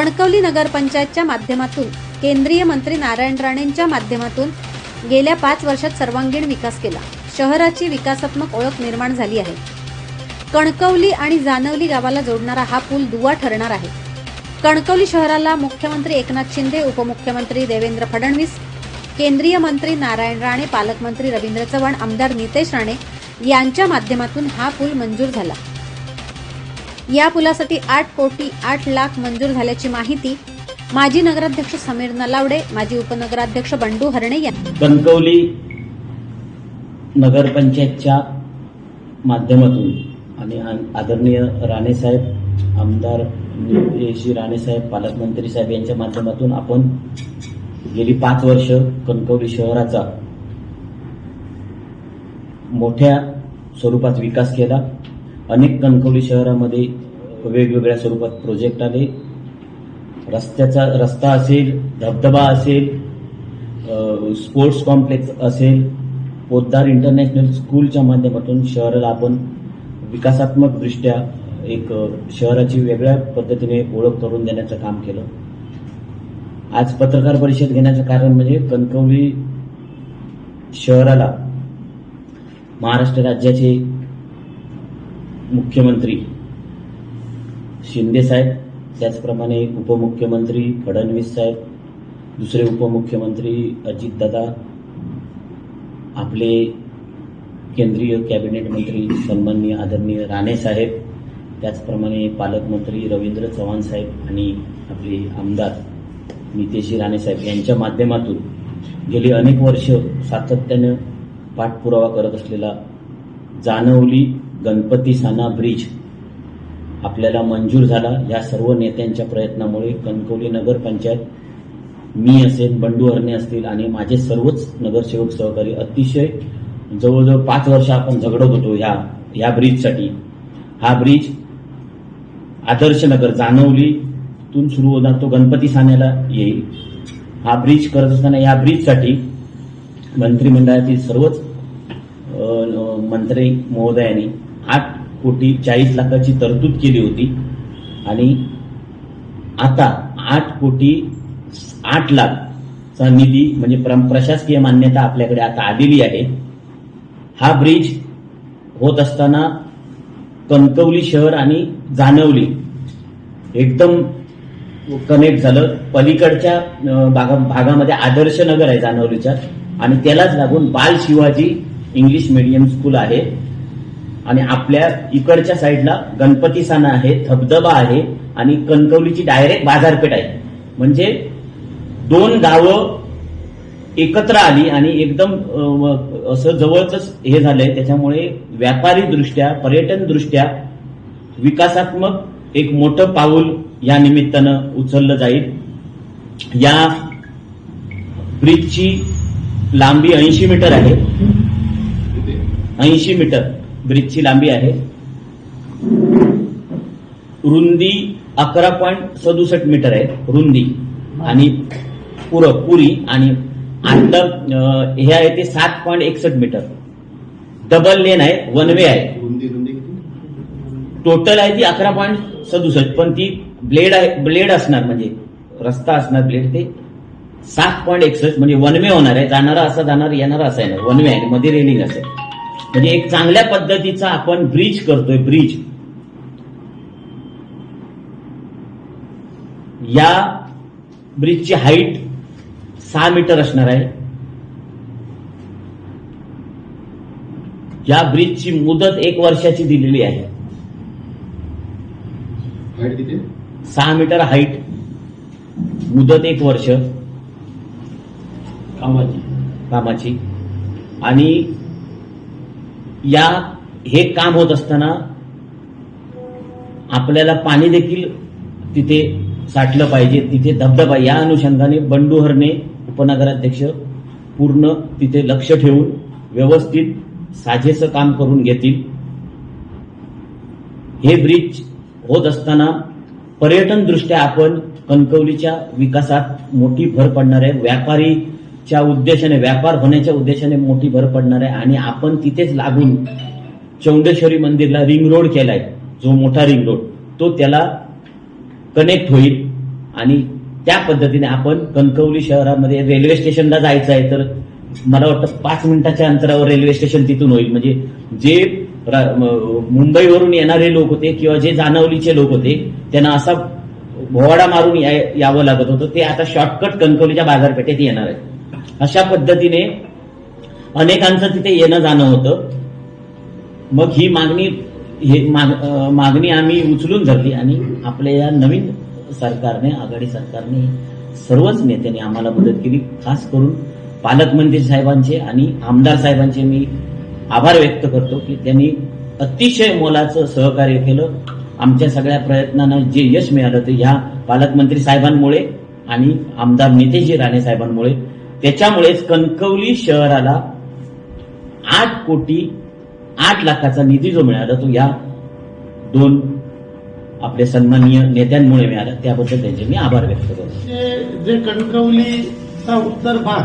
कणकवली नगरपंचायतच्या माध्यमातून केंद्रीय मंत्री नारायण राणेंच्या माध्यमातून गेल्या पाच वर्षात सर्वांगीण विकास केला. शहराची विकासात्मक ओळख निर्माण झाली आहे. कणकवली आणि जानवली गावाला जोडणारा हा पूल दुवा ठरणार आहे. कणकवली शहराला मुख्यमंत्री एकनाथ शिंदे उपमुख्यमंत्री देवेंद्र फडणवीस केंद्रीय मंत्री नारायण राणे पालकमंत्री रवींद्र चव्हाण आमदार नितेश राणे यांच्या माध्यमातून हा पूल मंजूर झाला. या पुलासाठी आठ कोटी आठ लाख मंजूर झाल्याची माहिती माजी नगराध्यक्ष समीर नलावडे माजी उपनगराध्यक्ष बंडू हरणे यांनी. कणकवली नगरपंचायतच्या माध्यमातून आणि आदरणीय राणेसाहेब आमदार श्री राणेसाहेब पालकमंत्री साहेब यांच्या माध्यमातून आपण गेली पाच वर्ष कणकवली शहराचा मोठ्या स्वरूपात विकास केला. अनेक कणकवली शहरामध्ये वेगवेगळ्या स्वरूपात प्रोजेक्ट आले. रस्त्याचा रस्ता असेल धबधबा असेल स्पोर्ट्स कॉम्प्लेक्स असेल पोद्दार इंटरनॅशनल स्कूलच्या माध्यमातून शहराला आपण विकासात्मकदृष्ट्या एक शहराची वेगळ्या पद्धतीने ओळख करून देण्याचं काम केलं. आज पत्रकार परिषद घेण्याचं कारण म्हणजे कणकवली शहराला महाराष्ट्र राज्याचे मुख्यमंत्री शिंदे साहेब त्याचप्रमाणे उपमुख्यमंत्री फडणवीस साहेब दुसरे उपमुख्यमंत्री अजितदादा आपले केंद्रीय कॅबिनेट मंत्री सन्माननीय आदरणीय राणे साहेब त्याचप्रमाणे पालकमंत्री रवींद्र चव्हाण साहेब आणि आपले आमदार नितेशी राणे साहेब यांच्या माध्यमातून गेली अनेक वर्ष सातत्यानं पाठपुरावा करत असलेला जानवली गणपती साना ब्रिज आपल्याला मंजूर झाला. या सर्व नेत्यांच्या प्रयत्नामुळे कणकवली नगरपंचायत मी असेल बंडू हरणे असतील आणि माझे सर्वच नगरसेवक सहकारी अतिशय जवळजवळ पाच वर्ष आपण झगडत होतो ह्या ह्या ब्रिजसाठी. हा ब्रिज आदर्श नगर जानवलीतून सुरू होणार तो गणपती साण्याला येईल. हा ब्रिज करत असताना या ब्रिजसाठी मंत्रिमंडळातील सर्वच मंत्री महोदयांनी आठ कोटी चाळीस लाखाची तरतूद केली होती. आणि आता आठ कोटी आठ लाखचा निधी म्हणजे प्रशासकीय मान्यता आपल्याकडे आता आलेली आहे. हा ब्रिज होत असताना कणकवली शहर आणि जानवली एकदम कनेक्ट झालं. पलीकडच्या भागा भागामध्ये आदर्श नगर आहे जानवलीच्या आणि त्यालाच लागून बाल शिवाजी इंग्लिश मिडियम स्कूल आहे. आणि आपल्या इकडच्या साईडला गणपती साना आहे धबधबा आहे आणि कणकवलीची डायरेक्ट बाजारपेठ आहे. म्हणजे दोन गावं एकत्र आली आणि एकदम असं जवळच हे झालंय. त्याच्यामुळे व्यापारी दृष्ट्या पर्यटन दृष्ट्या विकासात्मक एक मोठं पाऊल या निमित्तानं उचललं जाईल. या ब्रिजची लांबी ऐंशी मीटर आहे. ऐंशी मीटर. ब्रिजची लांबी आहे. रुंदी अकरा पॉईंट सदुसष्ट मीटर आहे रुंदी. आणि पुरं पुरी आणि अंतर अं, हे आहे ते सात पॉईंट एकसष्ट मीटर. डबल लेन आहे वन वे आहे. टोटल आहे ती अकरा पॉईंट सदुसष्ट पण ती ब्लेड आहे ब्लेड असणार म्हणजे रस्ता असणार ब्लेड ते सात पॉईंट एकसष्ट म्हणजे वन वे होणार आहे. जाणारा असा जाणार येणारा असा येणार वन वे आहे मध्ये रेलिंग असेल. म्हणजे एक चांगल्या पद्धतीचा आपण ब्रिज करतोय ब्रिज या ब्रिजची हाईट सहा मीटर असणार आहे. या ब्रिजची मुदत एक वर्षाची दिलेली आहे. सहा मीटर हाईट मुदत एक वर्ष. कामाची. कामाची. आणि या हे काम होत असताना आपल्याला पाणी देखील तिथे साठलं पाहिजे तिथे धबधबा या अनुषंगाने बंडू हरणे उपनगराध्यक्ष पूर्ण तिथे लक्ष ठेवून व्यवस्थित साजेसं काम करून घेतील. हे ब्रिज होत असताना पर्यटन दृष्ट्या आपण कणकवलीच्या विकासात मोठी भर पडणार आहे. च्या उद्देशाने व्यापार होण्याच्या उद्देशाने मोठी भर पडणार आहे आणि आपण तिथेच लागून चौंडेश्वरी मंदिरला रिंग रोड केलाय. जो मोठा रिंग रोड तो त्याला कनेक्ट होईल आणि त्या पद्धतीने आपण कणकवली शहरामध्ये रेल्वे स्टेशनला जायचं आहे तर मला वाटतं पाच मिनिटाच्या अंतरावर रेल्वे स्टेशन तिथून होईल. म्हणजे जे मुंबईवरून येणारे लोक होते किंवा जे जानवलीचे लोक होते त्यांना असा भोवाडा मारून या- यावं लागत होतं. ते आता शॉर्टकट कणकवलीच्या बाजारपेठेत येणार आहे अशा पद्धतीने अनेकांचं तिथे येणं जाणं होतं. मग ही मागणी हे माग- मागणी आम्ही उचलून धरली आणि आपल्या या नवीन सरकारने आघाडी सरकारने सर्वच नेत्यांनी आम्हाला मदत केली. खास करून पालकमंत्री साहेबांचे आणि आमदार साहेबांचे मी आभार व्यक्त करतो की त्यांनी अतिशय मोलाचं सहकार्य केलं. आमच्या सगळ्या प्रयत्नांना जे यश मिळालं ते ह्या पालकमंत्री साहेबांमुळे आणि आमदार नितेशजी राणे साहेबांमुळे. त्याच्यामुळेच कणकवली शहराला आठ कोटी आठ लाखाचा निधी जो मिळाला तो या दोन आपले सन्माननीय नेत्यांमुळे मिळाला. त्याबद्दल त्यांचे मी आभार व्यक्त करतो. जे कणकवलीचा उत्तर भाग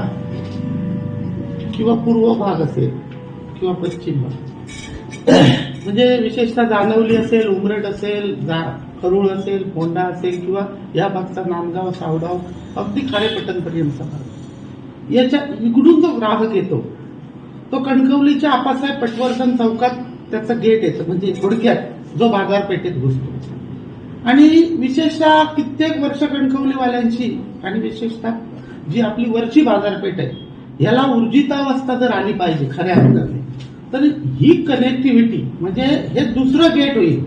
किंवा पूर्व भाग असेल किंवा पश्चिम भाग म्हणजे विशेषतः जानवली असेल उमरट असेल जा- करूळ असेल फोंडा असेल किंवा या भागचा नांदगाव सावडाव अगदी खारेपट्टणपर्यंतचा भाग. याच्या इकडून जो ग्राहक येतो तो कणकवलीच्या आपासाहेब पटवर्धन चौकात त्याचं गेट येतं म्हणजे थोडक्यात जो बाजारपेठेत घुसतो. आणि विशेषतः कित्येक वर्ष कणकवलीवाल्यांची आणि विशेषतः जी आपली वरची बाजारपेठ आहे याला ऊर्जितावस्था जर आली पाहिजे खऱ्या अर्थाने. तर ही कनेक्टिव्हिटी म्हणजे हे दुसरं गेट होईल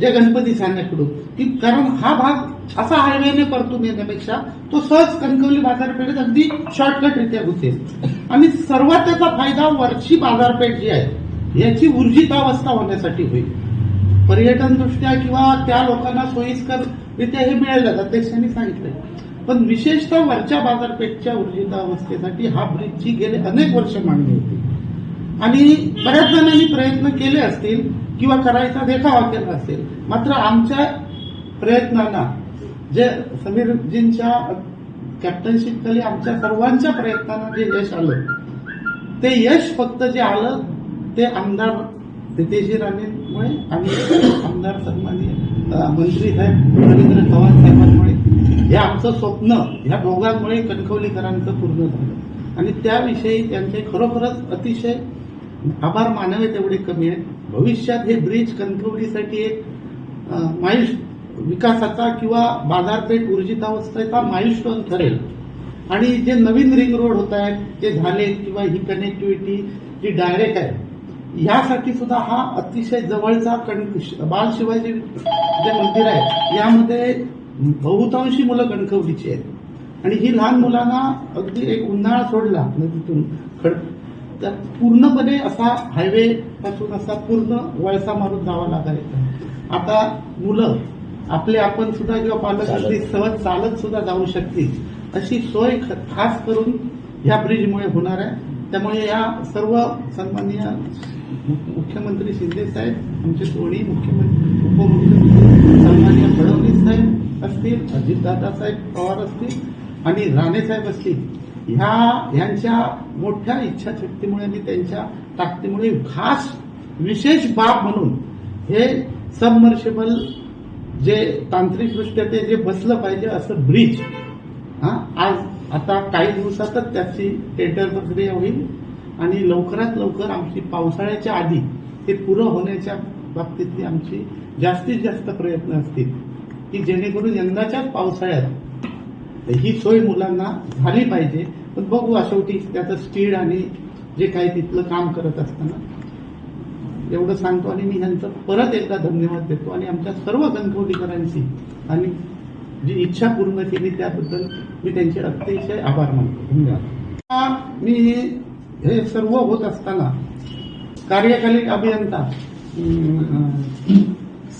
जे गणपती सांगण्याकडून. की कारण हा भाग असा हायवेने परतून येण्यापेक्षा तो सहज कणकवली बाजारपेठेत अगदी शॉर्टकटरित्या घुसेल. आणि सर्वात त्याचा फायदा वरची बाजारपेठ जी आहे याची ऊर्जितावस्था होण्यासाठी होईल. पर्यटन दृष्ट्या किंवा त्या लोकांना सोयीस्कर रित्या हे मिळेल अध्यक्षांनी सांगितलंय. पण विशेषतः वरच्या बाजारपेठच्या ऊर्जितावस्थेसाठी हा ब्रिजची गेले अनेक वर्ष मागणी होती. आणि बऱ्याच जणांनी प्रयत्न केले असतील किंवा करायचा देखावा केला असेल मात्र आमच्या प्रयत्नांना जे समीरजींच्या कॅप्टनशिप खाली आमच्या सर्वांच्या प्रयत्नांना जे यश आलं ते यश फक्त जे आलं ते आमदार नितेशजी राणेंमुळे आणि आमदार सन्माननीय मंत्री साहेब रवींद्र चव्हाण साहेबांमुळे. हे आमचं स्वप्न ह्या दोघांमुळे कणकवलीकरांचं पूर्ण झालं. आणि त्याविषयी त्यांचे खरोखरच अतिशय आभार मानावे तेवढे कमी आहेत. भविष्यात हे ब्रिज कणकवलीसाठी एक माईल विकासाचा किंवा बाजारपेठ ऊर्जितावस्थेचा माइलस्टोन ठरेल. आणि जे नवीन रिंग रोड होत आहेत ते झाले किंवा ही कनेक्टिव्हिटी जी डायरेक्ट आहे यासाठी सुद्धा हा अतिशय जवळचा कण बाल शिवाजी जे मंदिर आहे यामध्ये बहुतांशी मुलं कणकवलीची आहेत. आणि ही लहान मुलांना अगदी एक उन्हाळा सोडला नदीतून खड तर पूर्णपणे असा हायवे पासून असा पूर्ण वळसा मारून जावा लागायचा. आता मुलं आपले आपण सुद्धा किंवा पालक सहज चालत सुद्धा जाऊ शकतील. अशी सोय खास करून या ब्रिजमुळे होणार आहे. त्यामुळे या सर्व सन्माननीय मुख्यमंत्री शिंदे साहेब आमचे दोन्ही मुख्यमंत्री उपमुख्यमंत्री सन्माननीय फडणवीस साहेब असतील अजितदादा साहेब पवार असतील आणि राणे साहेब असतील ह्या यांच्या मोठ्या इच्छाशक्तीमुळे आणि त्यांच्या ताकदीमुळे खास विशेष बाब म्हणून हे सबमर्शेबल जे तांत्रिकदृष्ट्या ते जे बसलं पाहिजे असं ब्रिज हा? आज आता काही दिवसातच त्याची टेंडर प्रक्रिया होईल आणि लवकरात लवकर आमची पावसाळ्याच्या आधी ते पुरं होण्याच्या बाबतीतली आमची जास्तीत जास्त प्रयत्न असतील की जेणेकरून यंदाच्याच पावसाळ्यात ही सोय मुलांना झाली पाहिजे. पण बघू शेवटी त्याचं स्पीड आणि जे काही तिथलं काम करत असताना. एवढं सांगतो आणि मी ह्यांचं परत एकदा धन्यवाद देतो. आणि आमच्या सर्व कणकवलीकरांची आणि जी इच्छा पूर्ण केली त्याबद्दल मी त्यांचे अतिशय आभार मानतो. धन्यवाद. मी हे सर्व होत असताना कार्यकारी अभियंता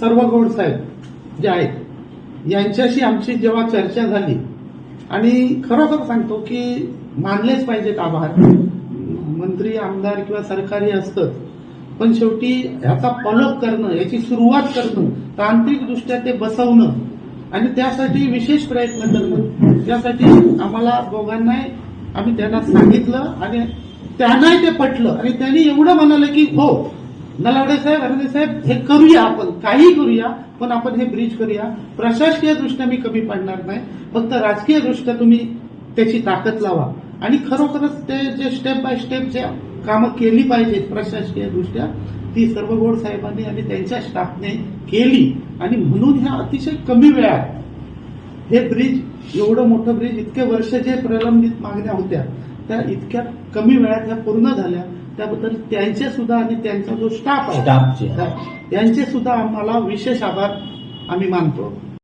सर्व गौड साहेब जे आहेत यांच्याशी आमची जेव्हा चर्चा झाली आणि खरोखर सांगतो की मानलेच पाहिजेत आभार. मंत्री आमदार किंवा सरकारी असतंच पण शेवटी ह्याचा फॉलोअप करणं याची सुरुवात करणं तांत्रिकदृष्ट्या ते बसवणं आणि त्यासाठी विशेष प्रयत्न करणं त्यासाठी आम्हाला दोघांनाही आम्ही त्यांना सांगितलं आणि त्यांनाही ते पटलं आणि त्यांनी एवढं म्हणाले की हो नलावडे साहेब अरदे साहेब हे करूया आपण काही करूया पण आपण हे ब्रिज करूया. प्रशासकीय दृष्ट्या मी कमी पडणार नाही. फक्त राजकीय दृष्ट्या तुम्ही त्याची ताकद लावा. आणि खरोखरच ते जे स्टेप बाय स्टेप जे कामं केली पाहिजेत प्रशासकीय दृष्ट्या ती सर्व गोड साहेबांनी आणि त्यांच्या स्टाफने केली. आणि म्हणून ह्या अतिशय कमी वेळात हे ब्रिज एवढं मोठं ब्रिज इतके वर्ष जे प्रलंबित मागण्या होत्या त्या इतक्या कमी वेळात ह्या पूर्ण झाल्या. त्याबद्दल त्यांचे सुद्धा आणि त्यांचा जो स्टाफ आहे. त्यांचे सुद्धा आम्हाला विशेष आभार आम्ही मानतो.